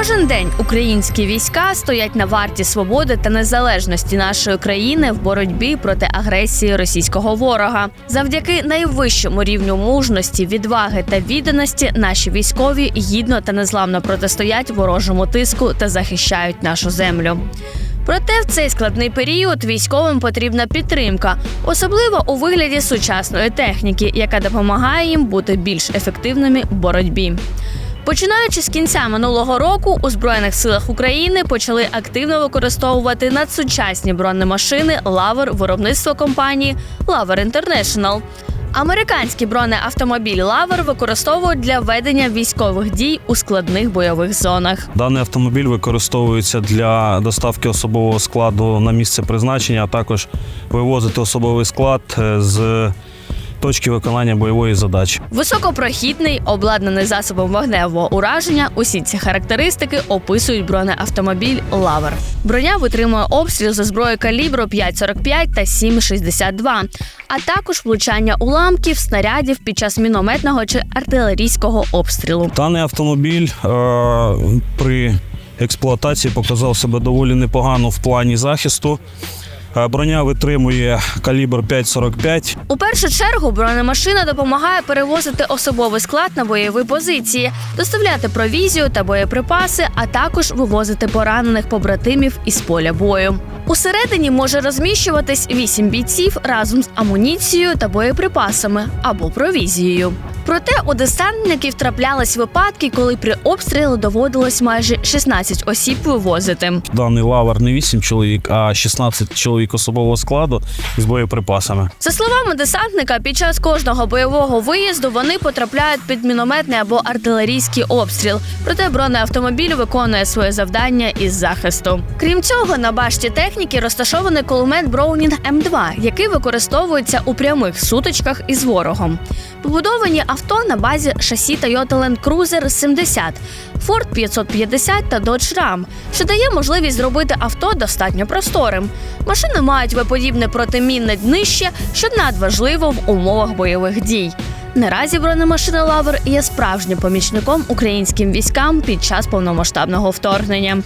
Кожен день українські війська стоять на варті свободи та незалежності нашої країни в боротьбі проти агресії російського ворога. Завдяки найвищому рівню мужності, відваги та відданості наші військові гідно та незламно протистоять ворожому тиску та захищають нашу землю. Проте в цей складний період військовим потрібна підтримка, особливо у вигляді сучасної техніки, яка допомагає їм бути більш ефективними в боротьбі. Починаючи з кінця минулого року, у збройних силах України почали активно використовувати надсучасні бронемашини лавер виробництва компанії Лавер International. Американський бронеавтомобіль Лавер використовують для ведення військових дій у складних бойових зонах. Даний автомобіль використовується для доставки особового складу на місце призначення, а також вивозити особовий склад е, з точки виконання бойової задачі. Високопрохідний, обладнаний засобом вогневого ураження. Усі ці характеристики описують бронеавтомобіль Лавер. Броня витримує обстріл за зброї калібру 5,45 та 7,62, а також влучання уламків, снарядів під час мінометного чи артилерійського обстрілу. Даний автомобіль е, при експлуатації показав себе доволі непогано в плані захисту. Е, Броня витримує калібр 5,45. У першу чергу бронемашина допомагає перевозити особовий склад на бойові позиції, доставляти провізію та боєприпаси, а також вивозити поранених побратимів із поля бою. Усередині може розміщуватись вісім бійців разом з амуніцією та боєприпасами або провізією. Проте у десантників траплялись випадки, коли при обстрілу доводилось майже 16 осіб вивозити. Даний лавер не 8 чоловік, а 16 чоловік особового складу з боєприпасами. За словами десантника, під час кожного бойового виїзду вони потрапляють під мінометний або артилерійський обстріл. Проте бронеавтомобіль виконує своє завдання із захисту. Крім цього, на башті техніки розташований кулемет Броунінг М2, який використовується у прямих сутичках із ворогом. Побудовані авто на базі шасі Toyota Land Cruiser 70, Ford 550 та Dodge Ram, що дає можливість зробити авто достатньо просторим. Машини мають виподібне протимінне днище, що надважливо в умовах бойових дій. Наразі бронемашина Лавер є справжнім помічником українським військам під час повномасштабного вторгнення.